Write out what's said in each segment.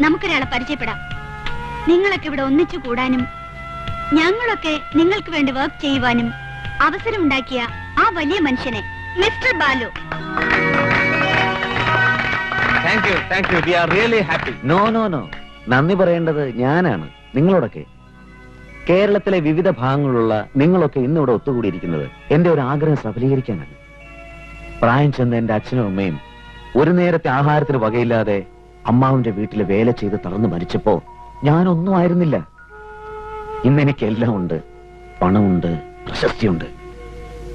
നമുക്കൊരാളെ പരിചയപ്പെടാം. നിങ്ങളൊക്കെ ഇവിടെ ഒന്നിച്ചു കൂടാനും ഞങ്ങളൊക്കെ നിങ്ങൾക്ക് വേണ്ടി വർക്ക് ചെയ്യുവാനും അവസരമുണ്ടാക്കിയ ആ വലിയ മനുഷ്യനെ mister Balu. Thank you thank you we are really happy no no no നന്ദി പറയേണ്ടത് ഞാനാണ് നിങ്ങളോടൊക്കെ. കേരളത്തിലെ വിവിധ ഭാഗങ്ങളിലുള്ള നിങ്ങളൊക്കെ ഇന്നിവിടെ ഒത്തുകൂടിയിരിക്കുന്നത് എന്റെ ഒരു ആഗ്രഹം സഫലീകരിക്കാനാണ്. പ്രായം ചെന്ന എന്റെ അച്ഛനും അമ്മയും ഒരു നേരത്തെ ആഹാരത്തിന് വകയില്ലാതെ അമ്മാവിന്റെ വീട്ടിൽ വേല ചെയ്ത് തളർന്നു മരിച്ചപ്പോ ഞാനൊന്നും ആയിരുന്നില്ല. ഇന്ന് എനിക്കെല്ലാം ഉണ്ട്. പണമുണ്ട് പ്രശസ്തിയുണ്ട്.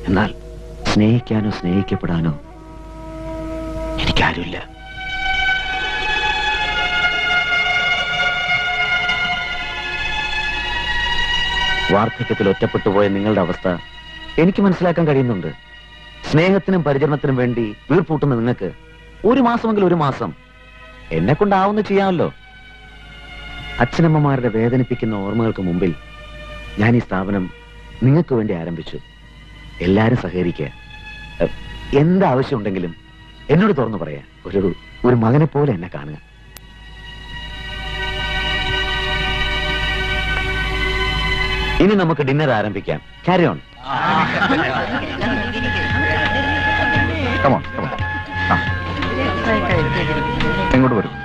എന്നാൽ സ്നേഹിക്കാനോ സ്നേഹിക്കപ്പെടാനോ എനിക്കാരുമില്ല. വാർദ്ധക്യത്തിൽ ഒറ്റപ്പെട്ടുപോയ നിങ്ങളുടെ അവസ്ഥ എനിക്ക് മനസ്സിലാക്കാൻ കഴിയുന്നുണ്ട്. സ്നേഹത്തിനും പരിചരണത്തിനും വേണ്ടി വീർപ്പൂട്ടുന്ന നിങ്ങൾക്ക് ഒരു മാസമെങ്കിൽ ഒരു മാസം എന്നെ കൊണ്ടാവുന്ന ചെയ്യാമല്ലോ. അച്ഛനമ്മമാരുടെ വേദനിപ്പിക്കുന്ന ഓർമ്മകൾക്ക് മുമ്പിൽ ഞാൻ ഈ സ്ഥാപനം നിങ്ങൾക്ക് വേണ്ടി ആരംഭിച്ചു. എല്ലാരും സഹകരിക്കുക. എന്താവശ്യമുണ്ടെങ്കിലും എന്നോട് തുറന്നു പറയാ ഒരു ഒരു മകനെ പോലെ എന്നെ കാണുക. ഇനി നമുക്ക് ഡിന്നർ ആരംഭിക്കാം. ക്യാരി ഓൺ എങ്ങോട്ട് വരും.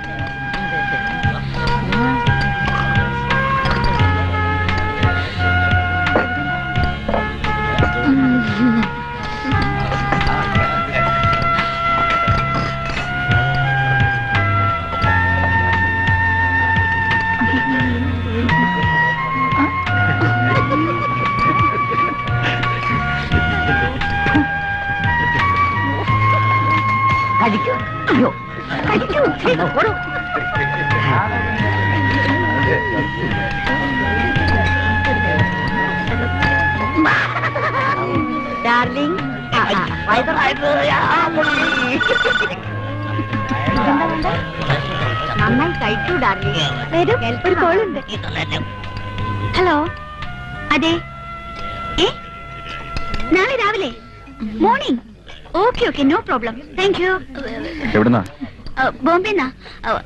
ഒരു കോളുണ്ട് ഹലോ. അതെ. ഏ? നാളെ രാവിലെ. Morning. Okay okay no problem. Thank you എവിടുന്നാ? ബോംബെന്നാ.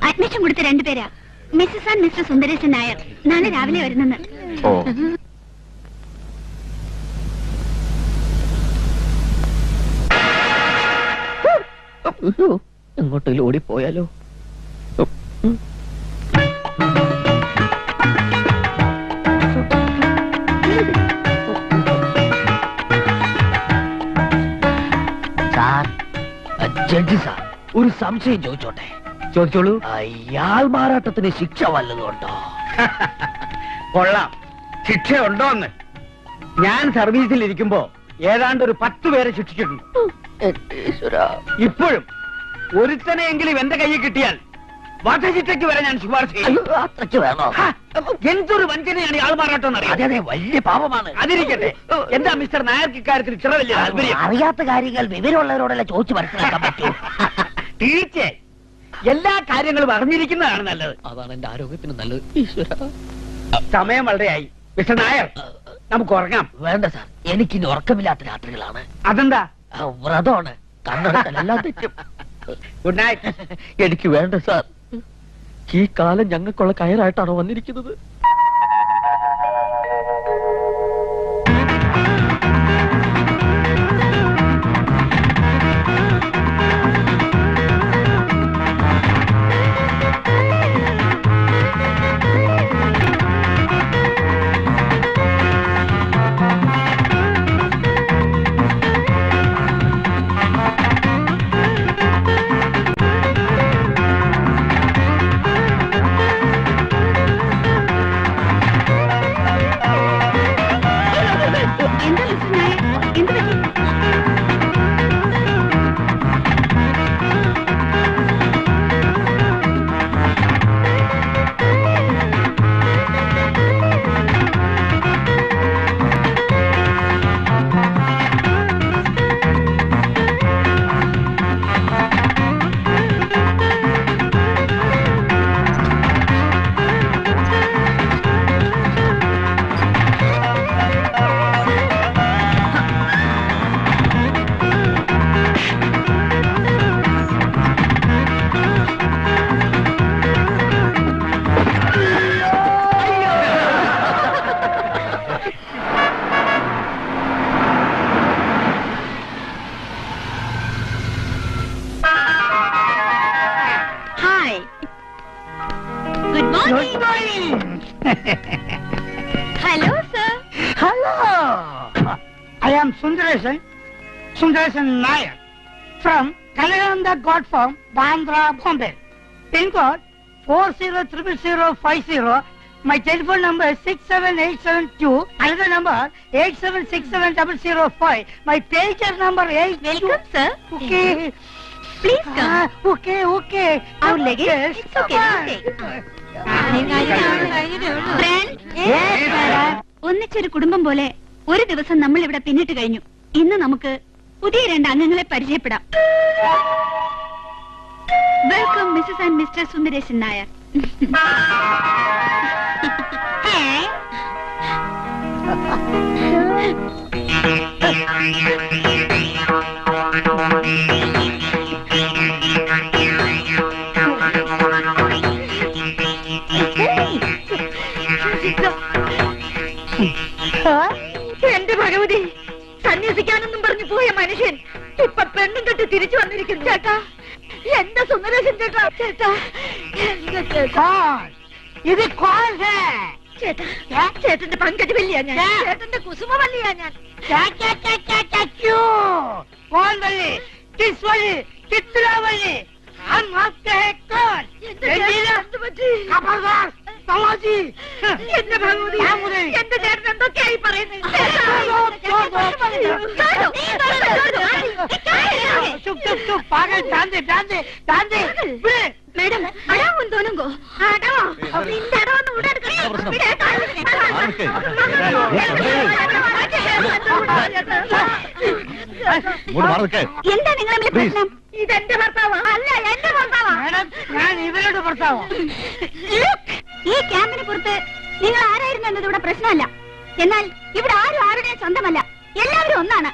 അഡ്മിഷൻ കൊടുത്ത രണ്ടുപേരാ missus and mister Sundaresan Nair. നാളെ രാവിലെ വരുന്നെന്ന്. ഓ. എങ്ങോട്ടെങ്കിലും ഓടിപ്പോയാലോ? Sir judge sir. ഒരു സംശയം ചോദിച്ചോട്ടെ? ചോദിച്ചോളൂ. അയാൾ മാറാട്ടത്തിന് ശിക്ഷ വല്ലതും ഉണ്ടോ കൊള്ളാം. ശിക്ഷ ഉണ്ടോന്ന് ഞാൻ സർവീസിൽ ഇരിക്കുമ്പോ ഏതാണ്ട് ഒരു പത്ത് പേരെ ശിക്ഷിച്ചിട്ടുണ്ട്. ഇപ്പോഴും ഒരുത്തനെയെങ്കിലും എന്റെ കയ്യിൽ കിട്ടിയാൽ വധശിക്ഷയ്ക്ക് വരെ ഞാൻ ശുപാർശ ചെയ്യും അത്രയ്ക്ക് വേണോ? ഹാ, എന്തൊരു വഞ്ചനയാണ് ഈ ആൾമാറാട്ടം അതെ അതെ വലിയ പാപമാണ്. അതിരിക്കട്ടെ. എന്താ മിസ്റ്റർ നായർക്ക് ഇക്കാര്യത്തിൽ ഇത്ര വലിയ താല്പര്യം? അറിയാത്ത കാര്യങ്ങൾ വിവരമുള്ളവരോടല്ല ചോദിച്ചു മനസ്സിലാക്കാൻ പറ്റൂ? തീർച്ചയായും. എല്ലാ കാര്യങ്ങളും അറിഞ്ഞിരിക്കുന്നതാണ് നല്ലത്. അതാണ് എന്റെ ആരോഗ്യത്തിന് നല്ലത്. ഈശ്വര. സമയം വളരെയായി മിസ്റ്റർ നായർ നമുക്ക് ഉറങ്ങാം. വേണ്ട സാർ എനിക്കിനി ഉറക്കമില്ലാത്ത രാത്രികളാണ്. അതെന്താ? വ്രതമാണ്. കണ്ണെടുക്കലെല്ലാം തെറ്റും. Good night. എനിക്ക് വേണ്ട സാർ. ഈ കാലം ഞങ്ങൾക്കുള്ള കയറായിട്ടാണോ വന്നിരിക്കുന്നത്? Sundaresan Nair from Kalananda God Farm, Bandra, Bombay. Pin code 400050. My telephone number is 67872. Another number 8767005. My pager number is Welcome, sir. Okay. Please come. Ah, okay, okay. Our luggage? Yes. It's okay, okay. Friend, Yes, madam. ഒന്നിച്ചൊരു കുടുംബം പോലെ ഒരു ദിവസം നമ്മൾ ഇവിടെ പിന്നിട്ട് കഴിഞ്ഞു ഇന്ന് നമുക്ക് പുതിയ രണ്ട് അംഗങ്ങളെ പരിചയപ്പെടാം. Welcome missus and mister Sundaresan Nair. എന്റെ വന്നിരിക്കുന്നു. ചേട്ടാ എന്റെ സുന്ദരേശൻ ചേട്ടാ ചേട്ടാ എന്റെ ചേട്ടാ. ഇത് ചേട്ടാ ചേട്ടന്റെ പങ്കജ് വല്ലിയാ ഞാൻ. ചേട്ടന്റെ കുസുമ വല്ലിയാ ഞാൻ കിട്ടുക വള്ളി ആ മാറ്റ ഹെക്കോൺ എന്തിനാ പറ്റി? ഭഗവതി എന്റെ ഭഗവതി എന്റെ ചേട്ടൻ എന്തൊക്കെയായി പറയുന്നത് മേഡം അടവും തോന്നുങ്കോ അടവോ നിന്റെ അടവൊന്ന് ഇവിടെ എന്താ നിങ്ങളെ പ്രശ്നം ഇതെന്റെ ഭർത്താവാ അല്ല എന്റെ ഭർത്താവാ ഞാൻ ഇവരുടെ ഭർത്താവാ ഈ ക്യാമ്പിന് പുറത്ത് നിങ്ങൾ ആരായിരുന്നു എന്നത് ഇവിടെ പ്രശ്നമല്ല. എന്നാൽ ഇവിടെ ആരും ആരുടെയും സ്വന്തമല്ല. എല്ലാവരും ഒന്നാണ്.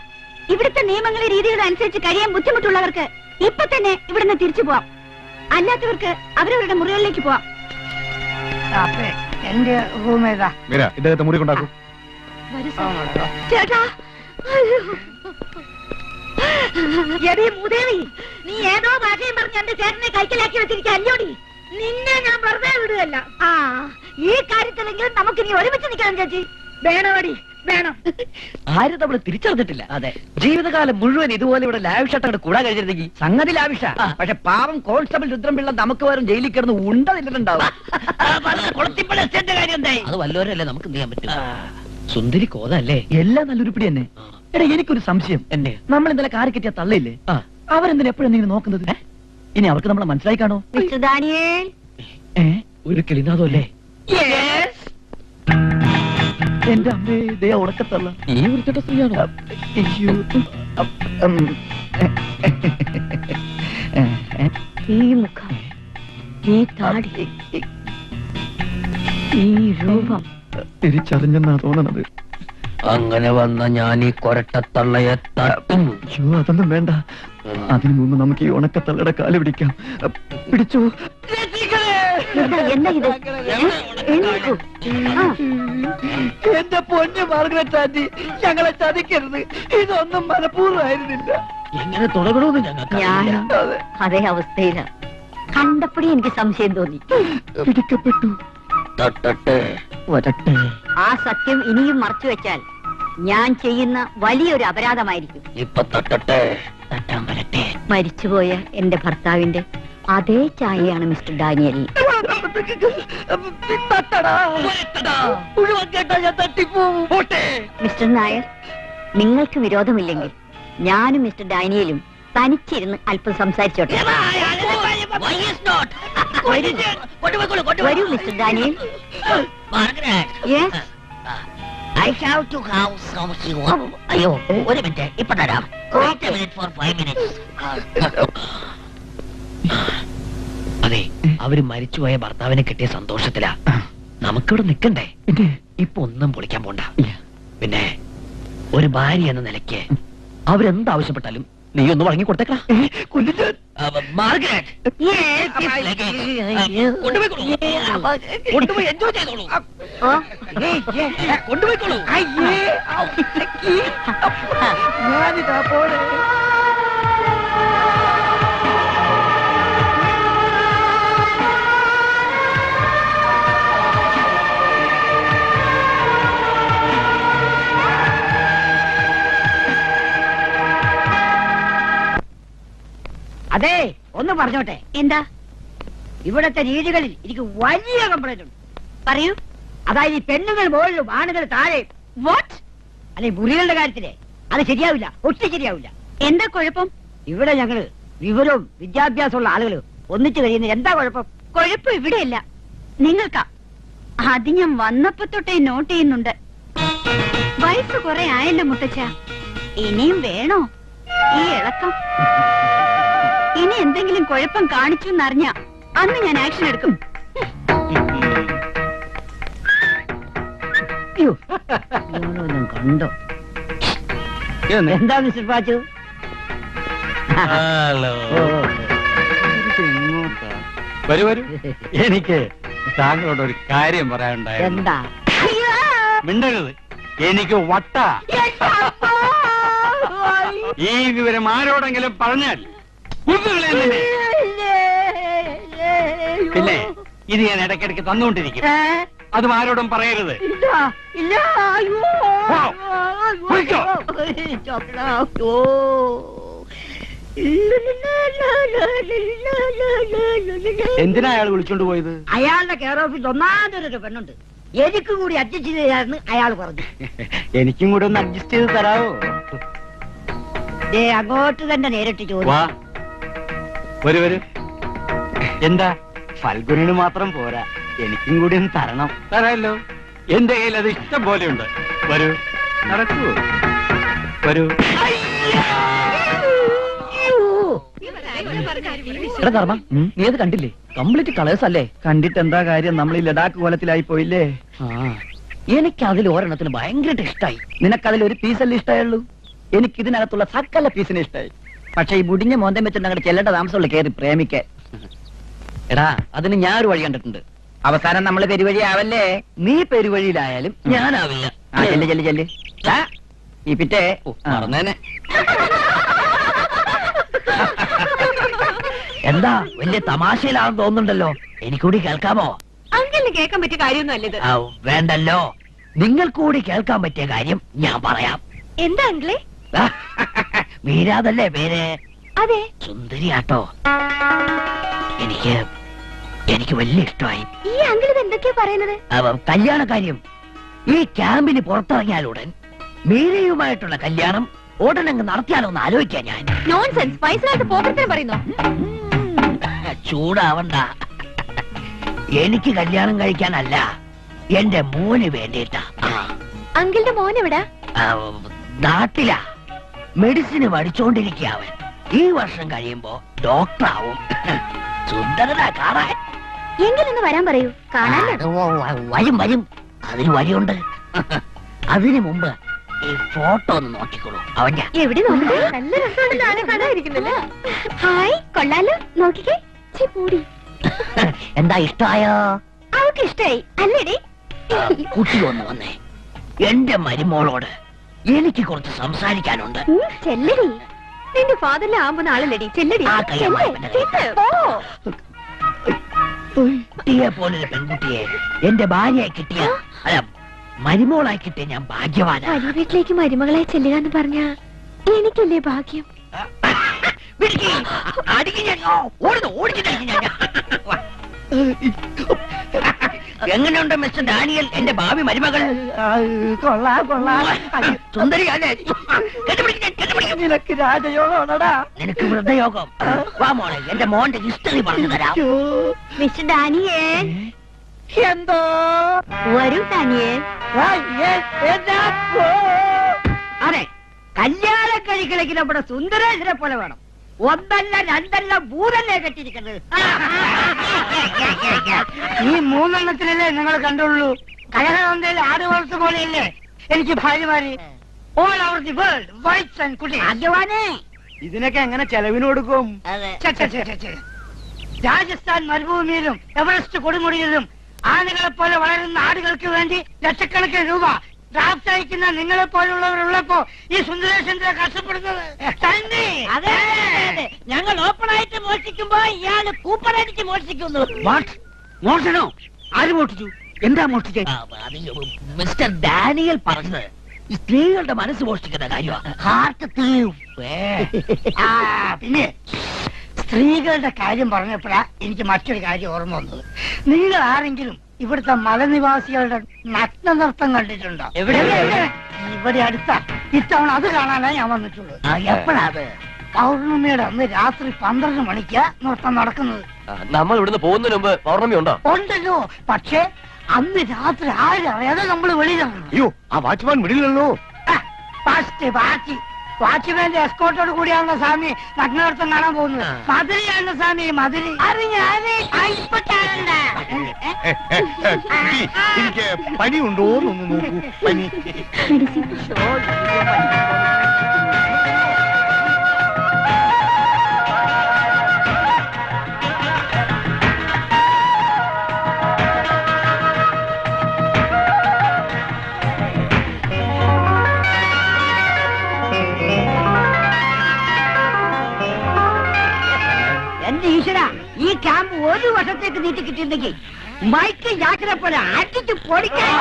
ഇവിടുത്തെ നിയമങ്ങളും രീതികളും അനുസരിച്ച് കഴിയാൻ ബുദ്ധിമുട്ടുള്ളവർക്ക് ഇപ്പൊ തന്നെ ഇവിടുന്ന് തിരിച്ചു പോവാം. അല്ലാത്തവർക്ക് അവരവരുടെ മുറികളിലേക്ക് പോവാം. എന്റെ റൂം ഏതാ? മീര ഇദ്ദേഹത്തെ മുറി കൊണ്ടാക്കൂ. ചേട്ടാ എടീ മൂദേവി നീ ഏതോ ഭാഷയും പറഞ്ഞ് എന്റെ ചേട്ടനെ കൈക്കലാക്കി വെച്ചിരിക്കുക അല്ലോടി നിന്നെ ഞാൻ വെറുതെ വിടുകയല്ല. ആ ഈ കാര്യത്തിലെങ്കിലും നമുക്ക് ഇനി ഒരുമിച്ച് നിൽക്കണം ചേച്ചി. വേണോടി വേണം? ആരും നമ്മൾ തിരിച്ചറിഞ്ഞിട്ടില്ല. അതെ. ജീവിതകാലം മുഴുവൻ ഇതുപോലെ ഇവിടെ ലാവിഷട്ടങ്ങൾ കൂടാൻ കഴിഞ്ഞിരുന്നെങ്കിൽ സംഗതി ലാവിഷ. പക്ഷെ പാവം കോൺസ്റ്റബിൾ രുദ്രംപിള്ള നമുക്ക് വേറെ ജയിലിൽ കിടന്ന് ഉണ്ട തിന്നിട്ടുണ്ടാവും കാര്യം എന്തായി? അത് വല്ലവരല്ലേ നമുക്ക് ചെയ്യാൻ പറ്റും. സുന്ദരി കോതല്ലേ? എല്ലാം നല്ലൊരു പിടി തന്നെ. എടാ എനിക്കൊരു സംശയം. എന്നെ? നമ്മൾ ഇന്നലെ കാറി കെട്ടിയ തള്ളയില്ലേ. അവരെന്തിനാ എപ്പോഴും ഇങ്ങനെ നോക്കുന്നത്? ഇനി അവർക്ക് നമ്മളെ മനസ്സിലായി കാണോ? മിസ്റ്റർ ഡാനിയേൽ? ഏ? ഒരു കിളിനാഥല്ലേ എന്റെ അമ്മേ ദേ ഉറക്കത്തല്ല ഈ ഒരു സ്ത്രീയാണോ? അയ്യോ. ഉം. ഈ മുഖം ഈ താടി ഈ രൂപം. തിരിച്ചറിഞ്ഞെന്നാ തോന്നണത്. അങ്ങനെ വന്ന ഞാൻ ഈ കൊരട്ടത്തള്ളയെ തട്ടും. അതൊന്നും വേണ്ട. അതിനു മുമ്പ് നമുക്ക് ഈ ഉണക്കത്തള്ളയുടെ കാൽ പിടിക്കാം. പിടിച്ചു? എന്റെ പൊന്നു മാർഗ ആന്റി ഞങ്ങളെ ചതിക്കരുത്. ഇതൊന്നും മനഃപൂർവമായിരുന്നില്ല. എങ്ങനെ തുടങ്ങണമെന്ന് ഞങ്ങൾക്ക് അതേ. അവസ്ഥയിലാണ് കണ്ടപ്പോഴേ എനിക്ക് സംശയം തോന്നി. പിടിക്കപ്പെട്ടു. തട്ടട്ടെ വരട്ടെ. ആ സത്യം ഇനിയും മറച്ചു വെച്ചാൽ ഞാൻ ചെയ്യുന്ന വലിയൊരു അപരാധമായിരിക്കും. ഇപ്പൊ തട്ടട്ടെ. തട്ടാൻ വരട്ടെ. മരിച്ചുപോയ എന്റെ ഭർത്താവിന്റെ അതേ ചായയാണ് മിസ്റ്റർ ഡാനിയൽ. മിസ്റ്റർ നായർ നിങ്ങൾക്ക് വിരോധമില്ലെങ്കിൽ ഞാനും മിസ്റ്റർ ഡാനിയലും തനിച്ചിരുന്ന് അല്പം സംസാരിച്ചോട്ടെ. വരൂ. Mister Daniel I have to have some അയ്യോ ഒരു മിനിറ്റ് ഇപ്പൊ തരാം. മിനിറ്റ് ഫോർ ഫൈവ് മിനിറ്റ്സ് അതെ അവർ മരിച്ചുപോയ ഭർത്താവിനെ കിട്ടിയ സന്തോഷത്തിലാ. നമുക്കിവിടെ നിക്കണ്ടേ ഇപ്പൊ ഒന്നും പൊളിക്കാൻ പോണ്ട. പിന്നെ ഒരു ഭാര്യ എന്ന നിലയ്ക്ക് അവരെന്താവശ്യപ്പെട്ടാലും നീ ഒന്ന് വഴങ്ങി കൊണ്ടുപോയിക്കോളൂ കൊണ്ടുപോയി എൻജോയ് ചെയ്തോളൂ. കൊണ്ടുപോയിക്കോളൂ. ഞാനിതാ പോണേ. അതെ ഒന്ന് പറഞ്ഞോട്ടെ. എന്താ? ഇവിടത്തെ രീതികളിൽ എനിക്ക് വലിയ കംപ്ലൈന്റ് ഉണ്ട്. പറയൂ. അതായത് ഈ പെണ്ണുങ്ങൾ മുകളിലും ആണുങ്ങൾ താഴെ വാട്ട് അല്ലെ മുറികളുടെ കാര്യത്തിലെ. അത് ശരിയാവില്ല ഒട്ടും ശരിയാവില്ല. എന്താ കുഴപ്പം? ഇവിടെ ഞങ്ങൾ വിവരവും വിദ്യാഭ്യാസമുള്ള ആളുകൾ ഒന്നിച്ചു കഴിയുന്ന എന്താ കുഴപ്പം? കുഴപ്പം ഇവിടെയല്ല. നിങ്ങൾക്കാ. അത് ഞാൻ വന്നപ്പോ തൊട്ടേ നോട്ട് ചെയ്യുന്നുണ്ട്. വയസ്സ് കുറെ ആയല്ലോ മുത്തച്ഛ. ഇനിയും വേണോ? ഈ ഇളക്കം. ഇനി എന്തെങ്കിലും കുഴപ്പം കാണിച്ചു എന്നറിഞ്ഞ അന്ന് ഞാൻ ആക്ഷൻ എടുക്കും. കണ്ടോ? എന്താ മിസ്റ്റർ പാച്ചു? ഹലോ. ഓ, വരൂ വരൂ. എനിക്ക് താങ്കളോട് ഒരു കാര്യം പറയാനുണ്ടായിരുന്നു. എന്താ? മിണ്ടരുത്. എനിക്ക് വട്ട. ഈ വിവരം ആരോടെങ്കിലും പറഞ്ഞാൽ. പിന്നെ ഇത് ഞാൻ ഇടയ്ക്കിടയ്ക്ക് തന്നുകൊണ്ടിരിക്കും അത് ആരോടും പറയരുത്. എന്തിനാ അയാൾ വിളിച്ചോണ്ട് പോയത് അയാളുടെ കെയർ ഓഫീസ് ഒന്നാമതൊരു പെണ്ണുണ്ട് എനിക്കും കൂടി അഡ്ജസ്റ്റ് ചെയ്തായിരുന്നു അയാൾ പറഞ്ഞു എനിക്കും കൂടി ഒന്ന് അഡ്ജസ്റ്റ് ചെയ്ത് തരാവോ അങ്ങോട്ട് തന്നെ നേരിട്ട് ചോദിച്ചു വരൂ വരൂ. എന്താ? ഫൽഗുനിന് മാത്രം പോരാ. എനിക്കും കൂടി ഒന്ന് തരണം. തരാമല്ലോ എന്റെ കയ്യിൽ അത് ഇഷ്ടം പോലെയുണ്ട്. വരൂ. നടക്കൂ. വരൂ. എടാ ധർമ്മ നീ അത് കണ്ടില്ലേ? കംപ്ലീറ്റ് കളേഴ്സ് അല്ലേ? കണ്ടിട്ട് എന്താ കാര്യം? നമ്മൾ ഈ ലഡാക്ക് കോലത്തിലായി പോയില്ലേ? ആ. എനിക്ക് അതിൽ ഒരെണ്ണത്തിന് ഭയങ്കരമായിട്ട് ഇഷ്ടമായി നിനക്കതിൽ ഒരു പീസല്ലേ ഇഷ്ടമായുള്ളൂ എനിക്ക് ഇതിനകത്തുള്ള സകല പീസിനെ ഇഷ്ടമായി പക്ഷെ ഈ മുടിഞ്ഞ മോന്തം വെച്ചിട്ട് അങ്ങോട്ട് ചെല്ലേണ്ട താമസമുള്ള കയറി പ്രേമിക്കാൻ. എടാ അതിന് ഞാൻ ഒരു വഴി കണ്ടിട്ടുണ്ട്. അവസാനം നമ്മൾ പെരുവഴി ആവല്ലേ നീ പെരുവഴിയിലായാലും ഞാനാവില്ല. ആ ചെല്ല് ചെല്ല് ചെല്ല്. ആ, ഈ പിറ്റേ. ഓ, മറന്നേനെ. എന്താ വലിയ തമാശയിലാണെന്ന് തോന്നുന്നുണ്ടല്ലോ. എനിക്കൂടി കേൾക്കാമോ? അങ്കിളിന് കേൾക്കാൻ പറ്റിയ കാര്യമൊന്നും ഇത്. ആ, വേണ്ടല്ലോ. നിങ്ങൾ കൂടി കേൾക്കാൻ പറ്റിയ കാര്യം ഞാൻ പറയാം. എന്താ അങ്കിളെ? മീരാതല്ലേ പേര്? അതെ. സുന്ദരിയാട്ടോ. എനിക്ക് എനിക്ക് വലിയ ഇഷ്ടമായി. ഈ അങ്കിൾ എന്തൊക്കെയാ പറയുന്നത്? അവ കല്യാണ കാര്യം. ഈ ക്യാമ്പിന് പുറത്തിറങ്ങിയാൽ ഉടൻ മീരയുമായിട്ടുള്ള കല്യാണം ഉടനങ്ങ് നടത്തിയാലോ എന്ന് ആലോചിക്കാൻ ഞാൻ. നോൺസെൻസ് പോകത്തിന് പറയുന്നു? ചൂടാവണ്ട. എനിക്ക് കല്യാണം കഴിക്കാനല്ല എന്റെ മോന് വേണ്ടിയിട്ടാ. ആ, അങ്കിളിന്റെ മോൻ എവിടാ? നാട്ടിലാ. മെഡിസിന് പഠിച്ചോണ്ടിരിക്കാവൻ അവൻ. ഈ വർഷം കഴിയുമ്പോ ഡോക്ടറാവും. സുന്ദരനാ കാണാൻ. എങ്കിലൊന്ന് വരാൻ പറയൂ. കാണാൻ വരും വരും. അതിന് വഴിയുണ്ട്. അതിനു മുമ്പ് ഈ ഫോട്ടോ ഒന്ന് നോക്കിക്കോളൂ. അവന്റെ എവിടെ ഹായ് കൊള്ളാലോ. നോക്കിക്കേ. പൂടി. എന്താ ഇഷ്ടായോ? അവൾക്ക് ഇഷ്ടായി അല്ലേടി കുട്ടി ഒന്ന് വന്നേ. എന്റെ മരുമോളോട് എനിക്ക് കുറച്ച് സംസാരിക്കാനുണ്ട്. ചെല്ലടി. നിന്റെ ഫാദറിലെ ആവുന്ന ആളല്ലടി. ചെല്ലടി. കുട്ടിയെ പോലൊരു പെൺകുട്ടിയെ എന്റെ ഭാര്യയായി കിട്ടിയ അല്ല മരുമോളായി കിട്ടിയ ഞാൻ ഭാഗ്യവാനാ വലിയ വീട്ടിലേക്ക് മരുമകളെ ചെല്ലുക എന്ന് പറഞ്ഞ എനിക്കല്ലേ ഭാഗ്യം. അടിക്ക് ഞാൻ. ഓടുന്നു, ഓടിച്ചിട്ട് അടിക്ക് ഞാൻ. എങ്ങനെയുണ്ട് മിസ്റ്റർ ഡാനിയൽ? എന്റെ ഭാവി മരുമകൾ? കൊള്ളാ കൊള്ളാ. സുന്ദരി അല്ലേ നിനക്ക് രാജയോഗമാണടാ. നിനക്ക് വൃദ്ധയോഗം വാ മോളെ എന്റെ മോന്റെ ഹിസ്റ്ററി പറഞ്ഞു തരാം. മിസ്റ്റർ ഡാനിയേ എന്തോ? വരൂ ഡാനിയേ അയ്യേ, എന്നാ? പോ. അതെ കല്യാണ കഴിക്കളിക്കുന്ന നമ്മുടെ സുന്ദരേശ്വരെ പോലെ വേണം. ഒന്നല്ല രണ്ടല്ല മൂന്നല്ലേ കെട്ടിയിരിക്കുന്നത്. ഈ മൂന്നെണ്ണത്തിലല്ലേ നിങ്ങൾ കണ്ടുള്ളൂ? കഴകനന്ദയിൽ ആറ് വർഷം പോലെയല്ലേ? എനിക്ക് ഭാര്യമാര്. All over the world whites and കുട്ടി ഭാഗ്യവാനേ ഇതിനൊക്കെ എങ്ങനെ ചെലവിന് കൊടുക്കും. രാജസ്ഥാൻ മരുഭൂമിയിലും എവറസ്റ്റ് കൊടുമുടിയിലും ആനകളെ പോലെ വളരുന്ന ആടുകൾക്ക് വേണ്ടി ലക്ഷക്കണക്കിന് രൂപ ഡ്രാഫ്റ്റ് അയക്കുന്ന നിങ്ങളെ പോലുള്ളവരുള്ളപ്പോ ഈ സുന്ദരേശന്ദ്ര കഷ്ടപ്പെടുന്നത്? തന്നെ. ഞങ്ങൾ ഓപ്പൺ ആയിട്ട് മോഷ്ടിക്കുമ്പോ ഇയാൾ കൂപ്പൺ അടിച്ച് മോഷ്ടിക്കുന്നു മോഷണോ? ആര് മോഷിച്ചു എന്താ മോഷ്ടിച്ചേ? ആ, മിസ്റ്റർ ഡാനിയൽ പറഞ്ഞത്. സ്ത്രീകളുടെ മനസ്സ് മോഷ്ടിക്കുന്ന കാര്യമാണ് ഹാർട്ട് ആ പിന്നെ സ്ത്രീകളുടെ കാര്യം പറഞ്ഞപ്പോഴാ എനിക്ക് മറ്റൊരു കാര്യം ഓർമ്മ വന്നത്. നിങ്ങൾ ആരെങ്കിലും ഇവിടുത്തെ മലനിവാസികളുടെ നഗ്ന നൃത്തം കണ്ടിട്ടുണ്ടോ? എവിടെ? ഇവിടെ അടുത്ത. ഇത്തവണ അത് കാണാനാ ഞാൻ വന്നിട്ടുള്ളൂ ആ, എപ്പഴാ അത്? പൗർണമിയുടെ അന്ന് രാത്രി പന്ത്രണ്ട് മണിക്ക് നൃത്തം നടക്കുന്നത്. നമ്മൾ ഇവിടുന്ന് പോകുന്നതിന് മുമ്പ് പൗർണമി ഉണ്ടോ? ഉണ്ടല്ലോ. പക്ഷേ അന്ന് രാത്രി ആരും അറിയാതെ നമ്മൾ വെളിയിലാണ് അയ്യോ ആ വാച്ച്മാൻ വെളിയിലല്ലോ. വാച്ച് വാച്ച്മാന്റെ എസ്കോട്ടോട് കൂടിയാണല്ലോ സ്വാമി നഗ്നനൃത്തം കാണാൻ പോകുന്നത്. മധുരയാണ് സ്വാമി മധുര കാണണ്ട എനിക്ക് പനി. ഉണ്ടോ എന്നൊന്ന് നോക്കൂ പനി. ഒരു വർഷത്തേക്ക് നീട്ടി കിട്ടിയിരുന്നെങ്കിൽ മൈക്ക് ജാക്കിനെ പോലെ അടിച്ചു പൊടിക്കാൻ